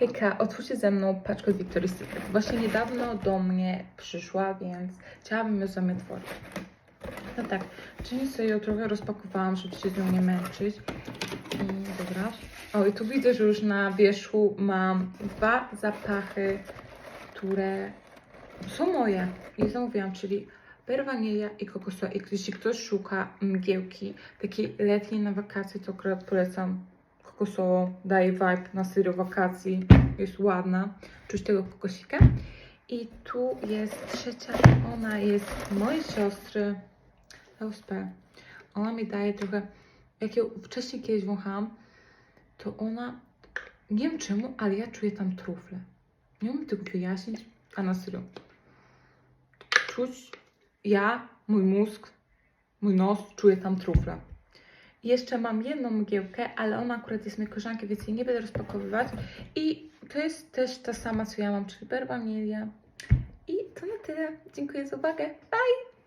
Hejka, otwórzcie ze mną paczkę od Victoria's Secret. Właśnie niedawno do mnie przyszła, więc chciałabym ją z wami otworzyć. No tak, czyli sobie ją trochę rozpakowałam, żeby się z nią nie męczyć. I dobra. O, i tu widzę, że już na wierzchu mam dwa zapachy, które są moje. I zamówiłam, czyli per wanilia i kokosowa. I jeśli ktoś szuka mgiełki, takiej letniej na wakacje, to akurat polecam kokosową. Daje vibe na serio wakacji. Jest ładna. Czuć tego kokosika. I tu jest trzecia. Ona jest mojej siostry. LSP. Ona mi daje trochę. Jak ją wcześniej kiedyś wąchałam, to ona. Nie wiem czemu, ale ja czuję tam trufle. Nie umiem tego wyjaśnić, a na serio. Czuć ja, mój mózg, mój nos, czuję tam trufle. Jeszcze mam jedną mgiełkę, ale ona akurat jest mojej koleżanki, więc jej nie będę rozpakowywać. I to jest też ta sama, co ja mam, czyli berwanilia. I to na tyle. Dziękuję za uwagę. Bye!